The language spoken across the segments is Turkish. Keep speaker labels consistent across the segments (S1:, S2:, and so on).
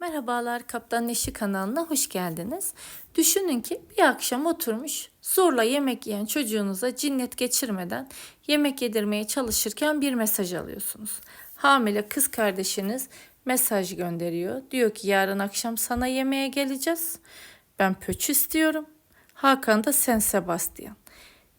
S1: Merhabalar Kaptan Neşi kanalına hoş geldiniz. Düşünün ki bir akşam oturmuş zorla yemek yiyen çocuğunuza cinnet geçirmeden yemek yedirmeye çalışırken bir mesaj alıyorsunuz. Hamile kız kardeşiniz mesaj gönderiyor. Diyor ki yarın akşam sana yemeğe geleceğiz. Ben pöç istiyorum. Hakan da sen Sebastian.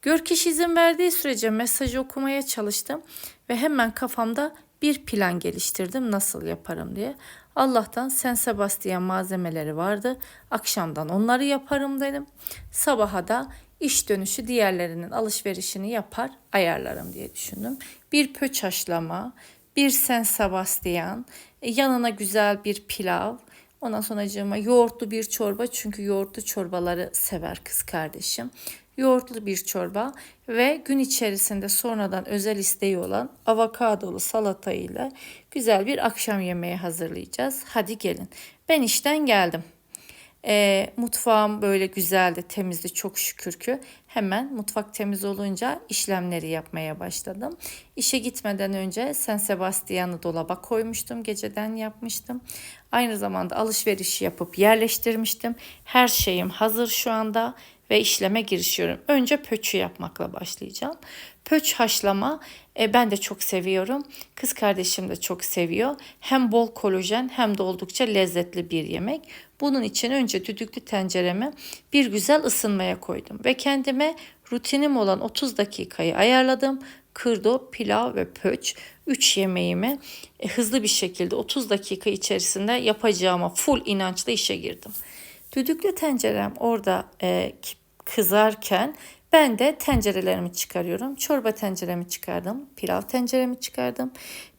S1: Görkeş izin verdiği sürece mesajı okumaya çalıştım ve hemen kafamda bir plan geliştirdim nasıl yaparım diye. Allah'tan Sen Sebastian malzemeleri vardı. Akşamdan onları yaparım dedim. Sabaha da iş dönüşü diğerlerinin alışverişini yapar ayarlarım diye düşündüm. Bir pöç haşlama, bir Sen Sebastian, e, yanına güzel bir pilav, Ondan sonra yoğurtlu bir çorba çünkü yoğurtlu çorbaları sever kız kardeşim yoğurtlu bir çorba ve gün içerisinde sonradan özel isteği olan avokadolu salata ile güzel bir akşam yemeği hazırlayacağız. Hadi gelin. Ben işten geldim. E, mutfağım böyle güzeldi, temizdi çok şükür ki. Hemen mutfak temiz olunca işlemleri yapmaya başladım. İşe gitmeden önce San Sebastian'ı dolaba koymuştum. Geceden yapmıştım. Aynı zamanda alışveriş yapıp yerleştirmiştim. Her şeyim hazır şu anda ve işleme girişiyorum. Önce pöçü yapmakla başlayacağım. Pöç haşlama e, ben de çok seviyorum. Kız kardeşim de çok seviyor. Hem bol kolajen hem de oldukça lezzetli bir yemek. Bunun için önce düdüklü tenceremi bir güzel ısınmaya koydum ve kendime rutinim olan 30 dakikayı ayarladım. Kırdo, pilav ve pöç 3 yemeğimi e, hızlı bir şekilde 30 dakika içerisinde yapacağıma full inançla işe girdim. Düdüklü tencerem orada e, kızarken ben de tencerelerimi çıkarıyorum. Çorba tenceremi çıkardım. Pilav tenceremi çıkardım.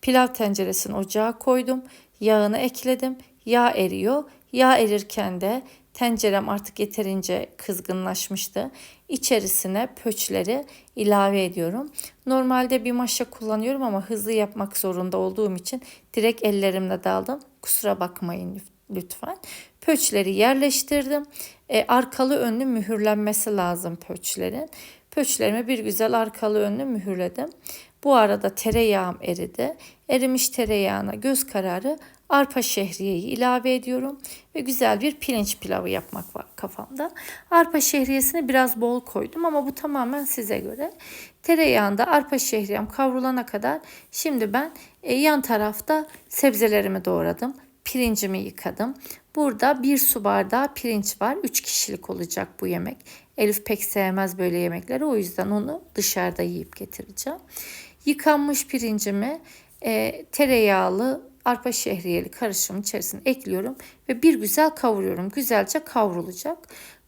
S1: Pilav tenceresini ocağa koydum. Yağını ekledim. Yağ eriyor. Yağ erirken de tencerem artık yeterince kızgınlaşmıştı. İçerisine pöçleri ilave ediyorum. Normalde bir maşa kullanıyorum ama hızlı yapmak zorunda olduğum için direkt ellerimle daldım. Kusura bakmayın lütfen. Pöçleri yerleştirdim. E, arkalı önlü mühürlenmesi lazım pöçlerin. Pöçlerimi bir güzel arkalı önlü mühürledim. Bu arada tereyağım eridi. Erimiş tereyağına göz kararı arpa şehriyeyi ilave ediyorum ve güzel bir pirinç pilavı yapmak var kafamda. Arpa şehriyesini biraz bol koydum ama bu tamamen size göre. Tereyağında arpa şehriyem kavrulana kadar şimdi ben e, yan tarafta sebzelerimi doğradım pirincimi yıkadım. Burada bir su bardağı pirinç var. 3 kişilik olacak bu yemek. Elif pek sevmez böyle yemekleri. O yüzden onu dışarıda yiyip getireceğim. Yıkanmış pirincimi e, tereyağlı arpa şehriyeli karışım içerisine ekliyorum ve bir güzel kavuruyorum. Güzelce kavrulacak.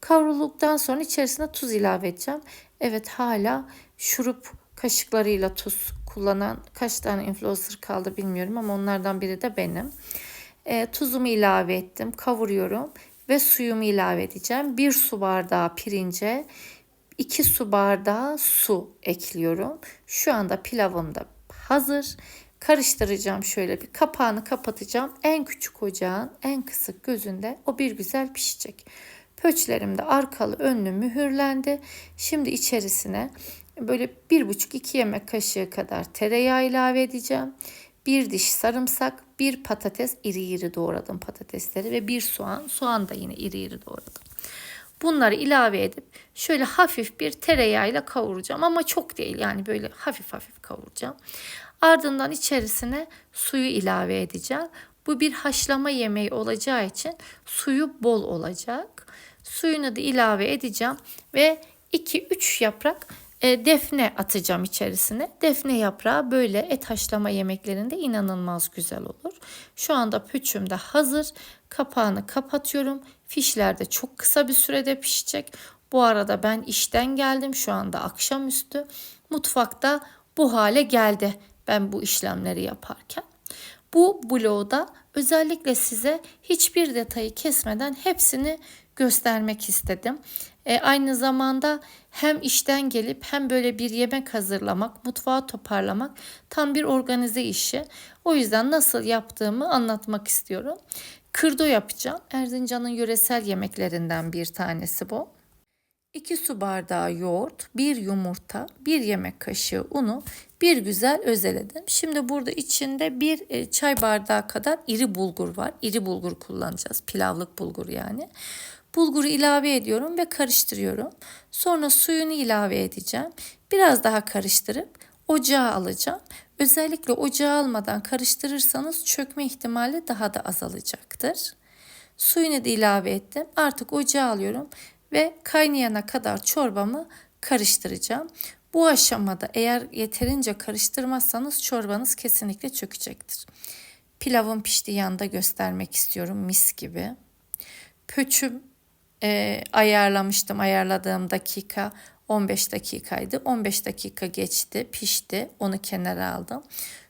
S1: Kavrulduktan sonra içerisine tuz ilave edeceğim. Evet hala şurup kaşıklarıyla tuz kullanan kaç tane influencer kaldı bilmiyorum ama onlardan biri de benim. E, tuzumu ilave ettim. Kavuruyorum ve suyumu ilave edeceğim. Bir su bardağı pirince 2 su bardağı su ekliyorum. Şu anda pilavım da hazır. Karıştıracağım şöyle bir kapağını kapatacağım. En küçük ocağın en kısık gözünde o bir güzel pişecek. Pöçlerim de arkalı önlü mühürlendi. Şimdi içerisine böyle bir buçuk iki yemek kaşığı kadar tereyağı ilave edeceğim bir diş sarımsak, bir patates iri iri doğradım patatesleri ve bir soğan. Soğan da yine iri iri doğradım. Bunları ilave edip şöyle hafif bir tereyağıyla kavuracağım ama çok değil yani böyle hafif hafif kavuracağım. Ardından içerisine suyu ilave edeceğim. Bu bir haşlama yemeği olacağı için suyu bol olacak. Suyunu da ilave edeceğim ve 2-3 yaprak e, defne atacağım içerisine. Defne yaprağı böyle et haşlama yemeklerinde inanılmaz güzel olur. Şu anda püçüm de hazır. Kapağını kapatıyorum. Fişler de çok kısa bir sürede pişecek. Bu arada ben işten geldim. Şu anda akşamüstü. Mutfakta bu hale geldi ben bu işlemleri yaparken. Bu blogda özellikle size hiçbir detayı kesmeden hepsini göstermek istedim. E, aynı zamanda hem işten gelip hem böyle bir yemek hazırlamak, mutfağı toparlamak tam bir organize işi. O yüzden nasıl yaptığımı anlatmak istiyorum. Kırdo yapacağım. Erzincan'ın yöresel yemeklerinden bir tanesi bu. 2 su bardağı yoğurt, 1 yumurta, 1 yemek kaşığı unu bir güzel özeledim. Şimdi burada içinde bir e, çay bardağı kadar iri bulgur var. İri bulgur kullanacağız. Pilavlık bulgur yani. Bulguru ilave ediyorum ve karıştırıyorum. Sonra suyunu ilave edeceğim. Biraz daha karıştırıp ocağa alacağım. Özellikle ocağa almadan karıştırırsanız çökme ihtimali daha da azalacaktır. Suyunu da ilave ettim. Artık ocağa alıyorum ve kaynayana kadar çorbamı karıştıracağım. Bu aşamada eğer yeterince karıştırmazsanız çorbanız kesinlikle çökecektir. Pilavın piştiği yanda göstermek istiyorum mis gibi. Pöçüm e, ayarlamıştım. Ayarladığım dakika 15 dakikaydı. 15 dakika geçti, pişti. Onu kenara aldım.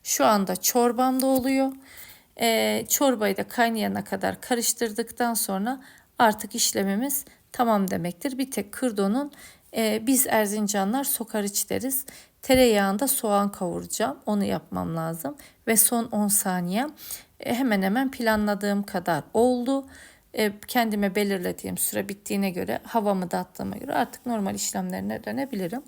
S1: Şu anda çorbam da oluyor. E, çorbayı da kaynayana kadar karıştırdıktan sonra artık işlemimiz tamam demektir. Bir tek kırdonun e, biz Erzincanlar sokariç deriz. Tereyağında soğan kavuracağım. Onu yapmam lazım. Ve son 10 saniye e, hemen hemen planladığım kadar oldu. E, kendime belirlediğim süre bittiğine göre havamı da attığıma göre artık normal işlemlerine dönebilirim.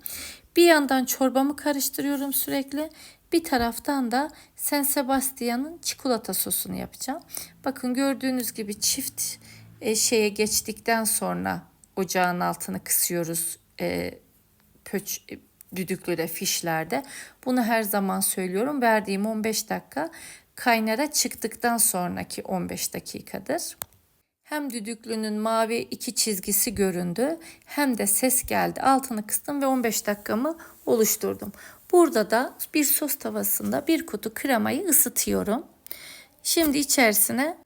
S1: Bir yandan çorbamı karıştırıyorum sürekli. Bir taraftan da San Sebastian'ın çikolata sosunu yapacağım. Bakın gördüğünüz gibi çift e, şeye geçtikten sonra ocağın altını kısıyoruz e, pöç e, düdüklüde fişlerde. Bunu her zaman söylüyorum. Verdiğim 15 dakika kaynara çıktıktan sonraki 15 dakikadır. Hem düdüklünün mavi iki çizgisi göründü hem de ses geldi. Altını kıstım ve 15 dakikamı oluşturdum. Burada da bir sos tavasında bir kutu kremayı ısıtıyorum. Şimdi içerisine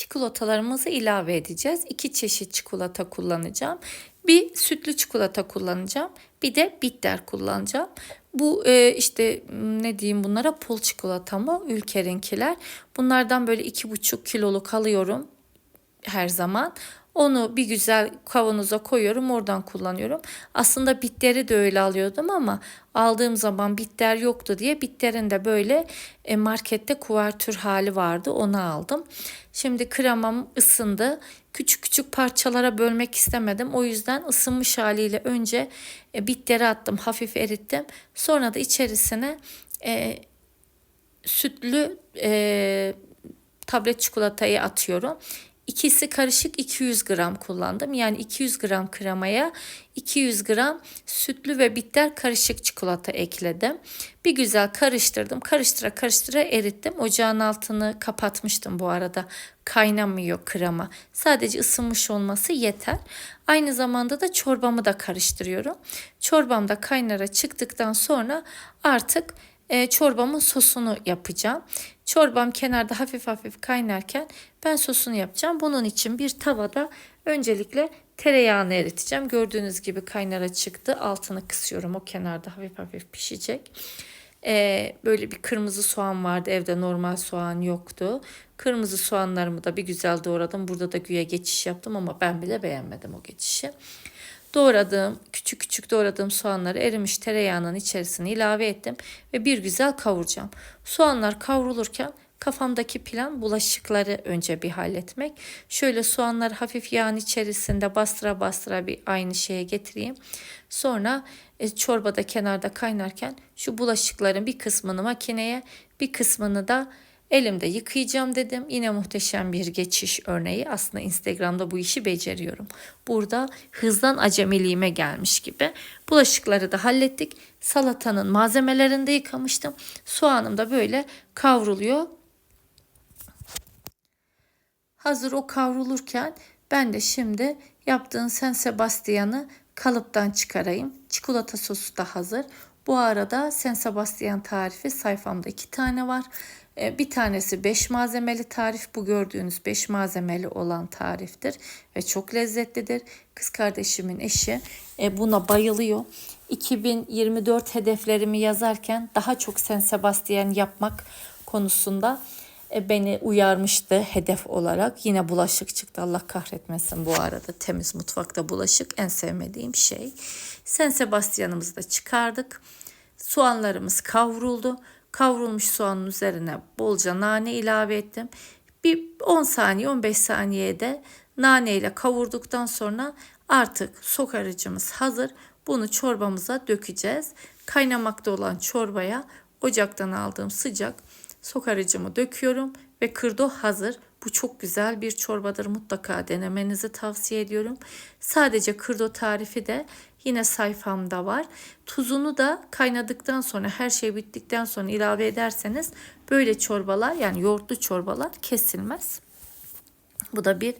S1: çikolatalarımızı ilave edeceğiz. İki çeşit çikolata kullanacağım. Bir sütlü çikolata kullanacağım. Bir de bitter kullanacağım. Bu e, işte ne diyeyim bunlara pul çikolata mı? Ülker'inkiler. Bunlardan böyle iki buçuk kiloluk alıyorum her zaman. Onu bir güzel kavanoza koyuyorum oradan kullanıyorum. Aslında bitteri de öyle alıyordum ama aldığım zaman bitter yoktu diye bitterin de böyle e, markette kuvertür hali vardı onu aldım. Şimdi kremam ısındı. Küçük küçük parçalara bölmek istemedim. O yüzden ısınmış haliyle önce e, bitteri attım hafif erittim. Sonra da içerisine e, sütlü e, tablet çikolatayı atıyorum. İkisi karışık 200 gram kullandım. Yani 200 gram kremaya 200 gram sütlü ve bitter karışık çikolata ekledim. Bir güzel karıştırdım. Karıştıra karıştıra erittim. Ocağın altını kapatmıştım bu arada. Kaynamıyor krema. Sadece ısınmış olması yeter. Aynı zamanda da çorbamı da karıştırıyorum. Çorbam da kaynara çıktıktan sonra artık e, çorbamın sosunu yapacağım. Çorbam kenarda hafif hafif kaynarken ben sosunu yapacağım. Bunun için bir tavada öncelikle tereyağını eriteceğim. Gördüğünüz gibi kaynara çıktı. Altını kısıyorum. O kenarda hafif hafif pişecek. Ee, böyle bir kırmızı soğan vardı evde normal soğan yoktu. Kırmızı soğanlarımı da bir güzel doğradım. Burada da güya geçiş yaptım ama ben bile beğenmedim o geçişi. Doğradığım, küçük küçük doğradığım soğanları erimiş tereyağının içerisine ilave ettim ve bir güzel kavuracağım. Soğanlar kavrulurken kafamdaki plan bulaşıkları önce bir halletmek. Şöyle soğanları hafif yağın içerisinde bastıra bastıra bir aynı şeye getireyim. Sonra e, çorbada kenarda kaynarken şu bulaşıkların bir kısmını makineye bir kısmını da Elimde yıkayacağım dedim. Yine muhteşem bir geçiş örneği. Aslında Instagram'da bu işi beceriyorum. Burada hızdan acemiliğime gelmiş gibi. Bulaşıkları da hallettik. Salatanın malzemelerini de yıkamıştım. Soğanım da böyle kavruluyor. Hazır o kavrulurken ben de şimdi yaptığın San Sebastian'ı kalıptan çıkarayım. Çikolata sosu da hazır. Bu arada San Sebastian tarifi sayfamda iki tane var. E, bir tanesi 5 malzemeli tarif. Bu gördüğünüz 5 malzemeli olan tariftir ve çok lezzetlidir. Kız kardeşimin eşi e, buna bayılıyor. 2024 hedeflerimi yazarken daha çok Sen Sebastian yapmak konusunda beni uyarmıştı hedef olarak. Yine bulaşık çıktı Allah kahretmesin bu arada. Temiz mutfakta bulaşık en sevmediğim şey. Sen Sebastian'ımızı da çıkardık. Soğanlarımız kavruldu. Kavrulmuş soğanın üzerine bolca nane ilave ettim. Bir 10 saniye 15 saniyede nane ile kavurduktan sonra Artık sokarıcımız hazır. Bunu çorbamıza dökeceğiz. Kaynamakta olan çorbaya ocaktan aldığım sıcak sokarıcımı döküyorum ve kırdo hazır. Bu çok güzel bir çorbadır. Mutlaka denemenizi tavsiye ediyorum. Sadece kırdo tarifi de yine sayfamda var. Tuzunu da kaynadıktan sonra her şey bittikten sonra ilave ederseniz böyle çorbalar yani yoğurtlu çorbalar kesilmez. Bu da bir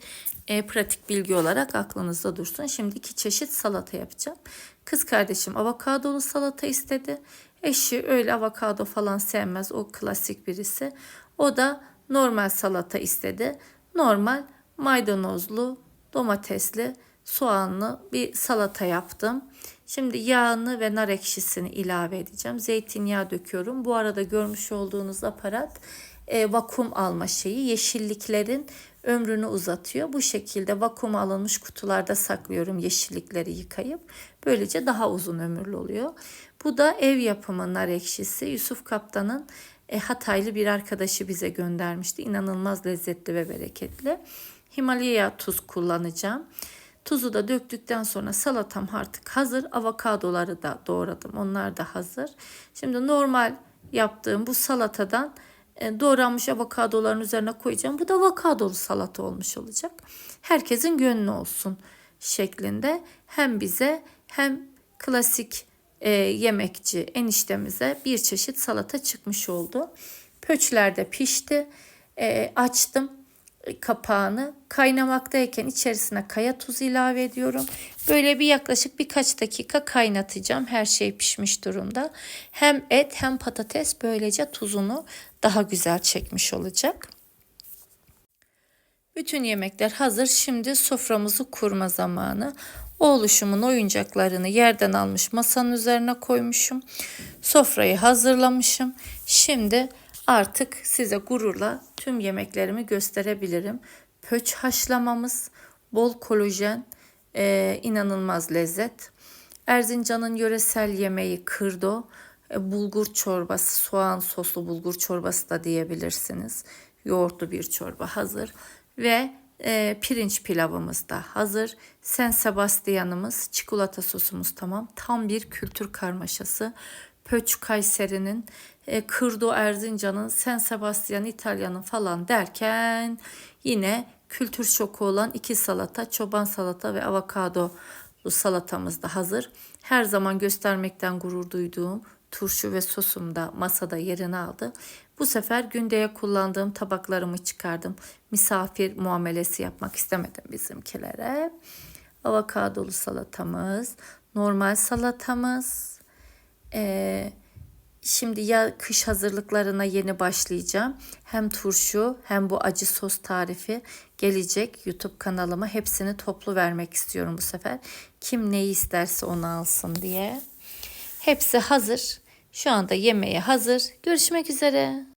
S1: e, pratik bilgi olarak aklınızda dursun. Şimdi iki çeşit salata yapacağım. Kız kardeşim avokadolu salata istedi. Eşi öyle avokado falan sevmez. O klasik birisi. O da normal salata istedi. Normal maydanozlu, domatesli, soğanlı bir salata yaptım. Şimdi yağını ve nar ekşisini ilave edeceğim. Zeytinyağı döküyorum. Bu arada görmüş olduğunuz aparat e, vakum alma şeyi yeşilliklerin ömrünü uzatıyor. Bu şekilde vakum alınmış kutularda saklıyorum yeşillikleri yıkayıp. Böylece daha uzun ömürlü oluyor. Bu da ev yapımı nar ekşisi. Yusuf Kaptan'ın e, Hataylı bir arkadaşı bize göndermişti. İnanılmaz lezzetli ve bereketli. Himalaya tuz kullanacağım. Tuzu da döktükten sonra salatam artık hazır. Avokadoları da doğradım. Onlar da hazır. Şimdi normal yaptığım bu salatadan doğranmış avokadoların üzerine koyacağım. Bu da avokadolu salata olmuş olacak. Herkesin gönlü olsun şeklinde hem bize hem klasik e, yemekçi eniştemize bir çeşit salata çıkmış oldu. Pöçler de pişti. E, açtım kapağını kaynamaktayken içerisine kaya tuzu ilave ediyorum. Böyle bir yaklaşık birkaç dakika kaynatacağım. Her şey pişmiş durumda. Hem et hem patates böylece tuzunu daha güzel çekmiş olacak. Bütün yemekler hazır. Şimdi soframızı kurma zamanı. Oğluşumun oyuncaklarını yerden almış masanın üzerine koymuşum. Sofrayı hazırlamışım. Şimdi artık size gururla tüm yemeklerimi gösterebilirim. Pöç haşlamamız, bol kolajen, e, inanılmaz lezzet. Erzincan'ın yöresel yemeği kırdo, bulgur çorbası, soğan soslu bulgur çorbası da diyebilirsiniz. Yoğurtlu bir çorba hazır ve e, pirinç pilavımız da hazır. Sen Sebastian'ımız, çikolata sosumuz tamam. Tam bir kültür karmaşası. Pöç Kayseri'nin, e, Kırdo Erzincan'ın, Sen Sebastian İtalya'nın falan derken yine kültür şoku olan iki salata, çoban salata ve avokado salatamız da hazır. Her zaman göstermekten gurur duyduğum turşu ve sosum da masada yerini aldı. Bu sefer gündeye kullandığım tabaklarımı çıkardım. Misafir muamelesi yapmak istemedim bizimkilere. Avokadolu salatamız, normal salatamız. Ee, şimdi ya kış hazırlıklarına yeni başlayacağım. Hem turşu hem bu acı sos tarifi gelecek YouTube kanalıma. Hepsini toplu vermek istiyorum bu sefer. Kim neyi isterse onu alsın diye. Hepsi hazır. Şu anda yemeğe hazır. Görüşmek üzere.